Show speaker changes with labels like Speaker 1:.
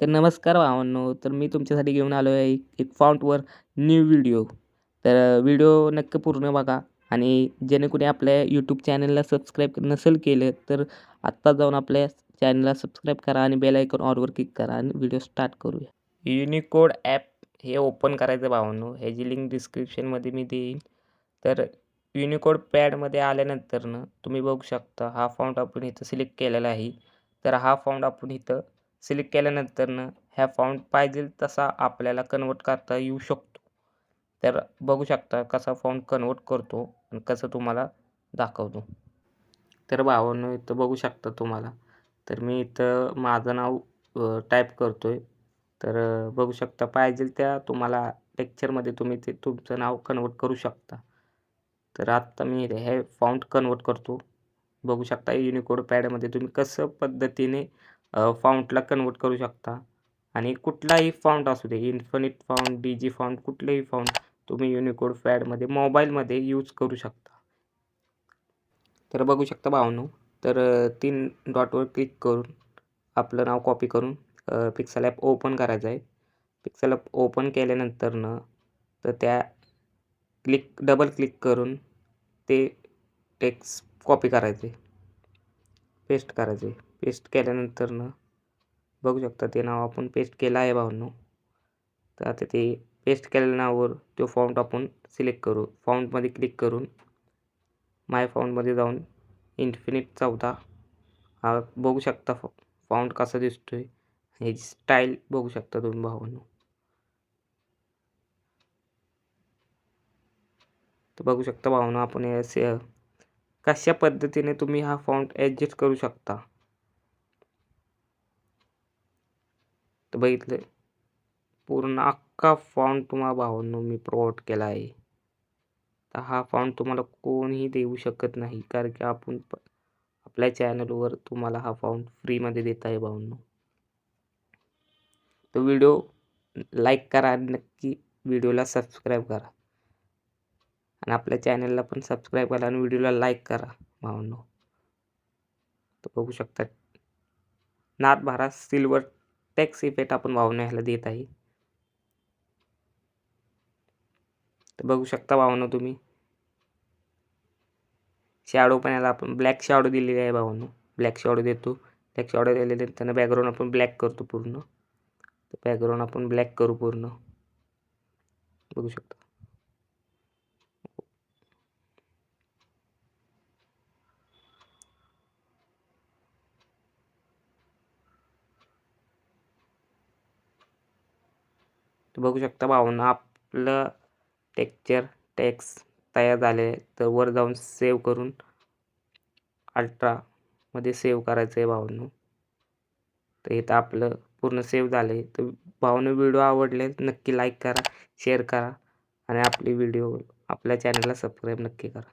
Speaker 1: तर नमस्कार भावांनो तर मी तुमच्यासाठी घेऊन आलो आहे एक एक फाउंटवर न्यू व्हिडिओ तर व्हिडिओ नक्की पूर्ण बघा आणि जेणेकरून आपल्या यूट्यूब चॅनलला सबस्क्राईब नसेल केलं तर आत्ता जाऊन आपल्या चॅनलला सबस्क्राईब करा आणि बेल आयकॉन ऑलवर क्लिक करा आणि व्हिडिओ स्टार्ट करूया. युनिकोड ॲप हे ओपन करायचं भावांनो ह्याची लिंक डिस्क्रिप्शनमध्ये मी देईन. तर युनिकोड पॅडमध्ये आल्यानंतरनं तुम्ही बघू शकता हा फाउंट आपण इथं सिलेक्ट केलेला आहे. तर हा फाउंट आपण इथं सिलेक्ट केल्यानंतरनं ह्या फॉन्ट पाहिजे तसा आपल्याला कन्वर्ट करता येऊ शकतो. तर बघू शकता कसा फॉन्ट कन्वर्ट करतो आणि कसं तुम्हाला दाखवतो. तर भावांनो इथं बघू शकता तुम्हाला. तर मी इथं माझं नाव टाईप करतो आहे तर बघू शकता पाहिजे त्या तुम्हाला टेक्चरमध्ये तुम्ही ते तुमचं नाव कन्वर्ट करू शकता. तर आत्ता मी हे फॉन्ट कन्वर्ट करतो. बघू शकता युनिकोड पॅडमध्ये तुम्ही कसं पद्धतीने फाउंटला कन्वर्ट करू शकता. आणि कुठलाही फाउंट असू दे infinite font D G font कुठलेही फाउंट तुम्ही युनिकोड पॅडमध्ये मोबाईलमध्ये यूज करू शकता. तर बघू शकता भावनो तर तीन डॉटवर क्लिक करून आपलं नाव कॉपी करून पिक्सल ॲप ओपन करायचं आहे. पिक्सल ॲप ओपन केल्यानंतरनं तर त्या क्लिक डबल क्लिक करून ते टेक्स्ट कॉपी करायचे पेस्ट करायचे. पेस्ट केल्यानंतरनं बघू शकता ते नाव आपण पेस्ट केलं आहे भावनो. तर आता ते पेस्ट केलेल्या नावावर तो फॉन्ट आपण सिलेक्ट करू. फॉन्टमध्ये क्लिक करून माय फॉन्टमध्ये जाऊन इन्फिनिट चौदा हा बघू शकता फॉन्ट कसा दिसतो आहे ह्याची स्टाईल बघू शकता तुम्ही भावांनो. तर बघू शकता भावना आपण कशा पद्धतीने तुम्ही हा फॉन्ट ॲडजस्ट करू शकता. तर बघितलं पूर्ण अख्खा फॉन्ट तुम्हाला भावांनो मी प्रोव्हाइड केला आहे. तर हा फॉन्ट तुम्हाला कोणीही देऊ शकत नाही कारण की आपण आपल्या चॅनलवर तुम्हाला हा फॉन्ट फ्रीमध्ये देत आहे भावांनो. तो व्हिडिओ लाईक करा आणि नक्की व्हिडिओला सबस्क्राईब करा. आणि आपल्या चॅनलला पण सबस्क्राईब करा आणि व्हिडिओला लाईक करा भावांनो. तर बघू शकतात Nath Bharat silver text effect आपण भावना ह्याला देत आहे. तर बघू शकता भावना तुम्ही. शॅडो पण याला आपण ब्लॅक शॅडो दिलेली आहे भावांनो ब्लॅक शॅडो देतो. ब्लॅक शॅडो दिलेले त्यांना बॅकग्राऊंड आपण ब्लॅक करतो पूर्ण. तर बॅकग्राऊंड आपण ब्लॅक करू पूर्ण. बघू शकता. बघू शकता भावना आपलं टेक्चर टेक्स तयार झाले तर वर जाऊन सेव्ह करून अल्ट्रामध्ये सेव्ह करायचं आहे भावनं. तर इथं आपलं पूर्ण सेव्ह झालं आहे तर भावनं व्हिडिओ आवडले नक्की लाईक करा शेअर करा आणि आपली व्हिडिओ आपल्या चॅनलला सबस्क्राईब नक्की करा.